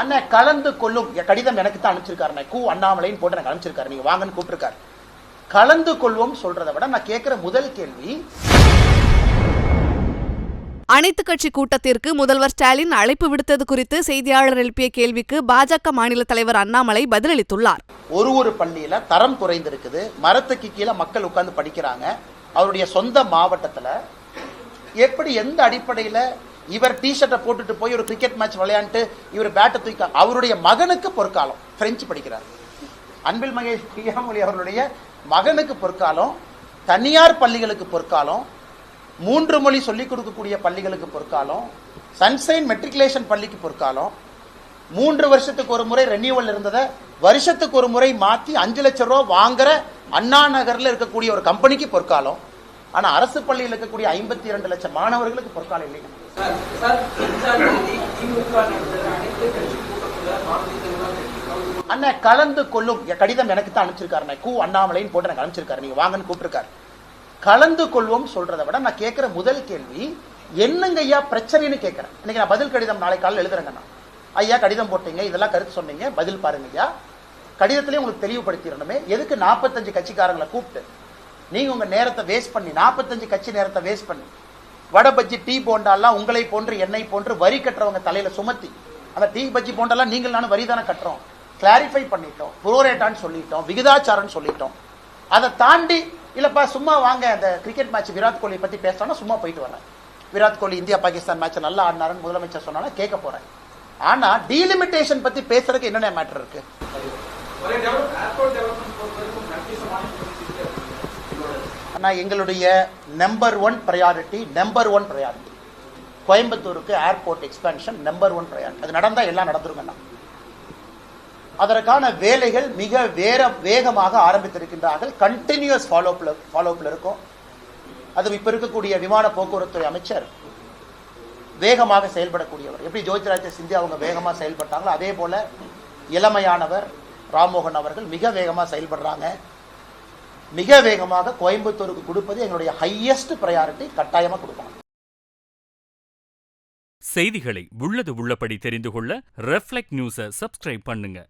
அண்ணன் கலந்து கொள்ளும். கடிதம் எனக்கு தான் அனுப்பிச்சிருக்காரு கு அண்ணாமலைன்னு போட்டு எனக்கு அனுப்பிச்சிருக்காரு. நீங்க வாங்கன்னு கூப்பிட்டுருக்காரு. கலந்து கொள்வோம் சொல்றதை விட நான் கேட்கிற முதல் கேள்வி அனைத்து கட்சி கூட்டத்திற்கு முதல்வர் ஸ்டாலின் அழைப்பு விடுத்தது குறித்து செய்தியாளர் எழுப்பிய கேள்விக்கு பாஜக மாநில தலைவர் அண்ணாமலை பதிலளித்துள்ளார். ஒரு ஒரு பள்ளியில தரம் குறைந்திருக்குது. மரத்துக்கு கீழே மக்கள் உட்கார்ந்து படிக்கிறாங்க. அவருடைய சொந்த மாவட்டத்துல எப்படி எந்த அடிப்படையில இவர் டி ஷர்ட்டை போட்டுட்டு போய் ஒரு கிரிக்கெட் மேட்ச் விளையாண்டு இவர் பேட்டை தூக்க அவருடைய மகனுக்கு பொற்காலம். பிரெஞ்சு படிக்கிறார். அன்பில் மகேஷ் பிரியாமொழி அவருடைய மகனுக்கு பொற்காலம் தனியார் பள்ளிகளுக்கு பொற்காலம் மூன்று மொழி சொல்லிக் கொடுக்கக்கூடிய பள்ளிகளுக்கு பொற்காலம் சன்சைன் மெட்ரிகுலேஷன் பள்ளிக்கு பொற்காலம் மூன்று வருஷத்துக்கு ஒரு முறை ரெனியூவல் இருந்ததை வருஷத்துக்கு ஒரு முறை மாற்றி அஞ்சு லட்சம் ரூபா வாங்குற அண்ணா நகரில் இருக்கக்கூடிய ஒரு கம்பெனிக்கு பொற்காலம். ஆனா அரசு பள்ளியில் இருக்கக்கூடிய ஐம்பத்தி இரண்டு லட்சம் மாணவர்களுக்கு பொற்காலம் இல்லைங்க கட்சி கலந்து கொள்ளும். கடிதம் எனக்கு தான் அனுப்பிச்சிருக்காரு கு அண்ணாமலைன்னு போட்டு எனக்கு அனுப்பிச்சிருக்காரு. நீங்க வாங்கன்னு கூப்பிட்டுருக்காரு. கலந்து கொள்வோம் சொல்றதை விட நான் கேட்கிற முதல் கேள்வி என்னங்க ஐயா பிரச்சனைன்னு கேட்கிறேன். இன்னைக்கு நான் பதில் கடிதம் நாளை காலையில் எழுதுறேங்க நான். ஐயா கடிதம் போட்டீங்க. இதெல்லாம் கருத்து சொன்னீங்க. பதில் பாருங்க ஐயா. கடிதத்திலே உங்களுக்கு தெளிவுபடுத்திடணுமே. எதுக்கு நாற்பத்தஞ்சு கட்சிக்காரங்களை கூப்பிட்டு நீங்க உங்க நேரத்தை வேஸ்ட் பண்ணி நாற்பத்தஞ்சு கட்சி நேரத்தை வேஸ்ட் பண்ணி வடை பஜ்ஜி டீ போண்டாலாம் உங்களை போன்று என்னை போன்று வரி கட்டுறவங்க தலையில சுமத்தி அந்த டீ பஜ்ஜி போண்டாலாம் நீங்கள் நானும் வரி தானே கட்டுறோம். கிளாரிஃபை பண்ணிட்டோம் புரோரேட்டான்னு சொல்லிட்டோம் விகிதாச்சாரம்னு சொல்லிட்டோம். அதை தாண்டி இல்லைப்பா சும்மா வாங்க அந்த கிரிக்கெட் மேட்ச் விராட் கோலி பத்தி பேசணும்னா சும்மா போயிட்டு வரேன். விராட் கோலி இந்தியா பாகிஸ்தான் மேட்ச் நல்லா ஆடினாருன்னு முதலமைச்சர் சொன்னாலும் கேட்க போறேன். ஆனா டீலிமிட்டேஷன் பத்தி பேசுறதுக்கு என்னென்ன மேட்டர் இருக்கு? பார்த்தீங்கன்னா எங்களுடைய number one priority number one priority கோயம்புத்தூருக்கு airport expansion number one priority அது நடந்தால் எல்லாம் நடந்துருங்கண்ணா. அதற்கான வேலைகள் மிக வேற வேகமாக ஆரம்பித்திருக்கின்றார்கள். கண்டினியூஸ் ஃபாலோப்ல ஃபாலோப்ல இருக்கும். அது இப்போ இருக்கக்கூடிய விமான போக்குவரத்துறை அமைச்சர் வேகமாக செயல்படக்கூடியவர். எப்படி ஜோதிராஜ சிந்தியா அவங்க வேகமாக செயல்பட்டாங்களோ அதே போல இளமையானவர் ராம்மோகன் அவர்கள் மிக வேகமாக செயல்படுறாங்க. மிக வேகமாக கோயம்புத்தூருக்கு கொடுப்பது எங்களுடைய ஹையஸ்ட் ப்ரையாரிட்டி கட்டாயமாக கொடுப்பாங்க செய்திகளை உள்ளது உள்ளபடி தெரிந்து கொள்ள ரெஃப்ளெக்ட் நியூஸை சப்ஸ்கிரைப் பண்ணுங்க.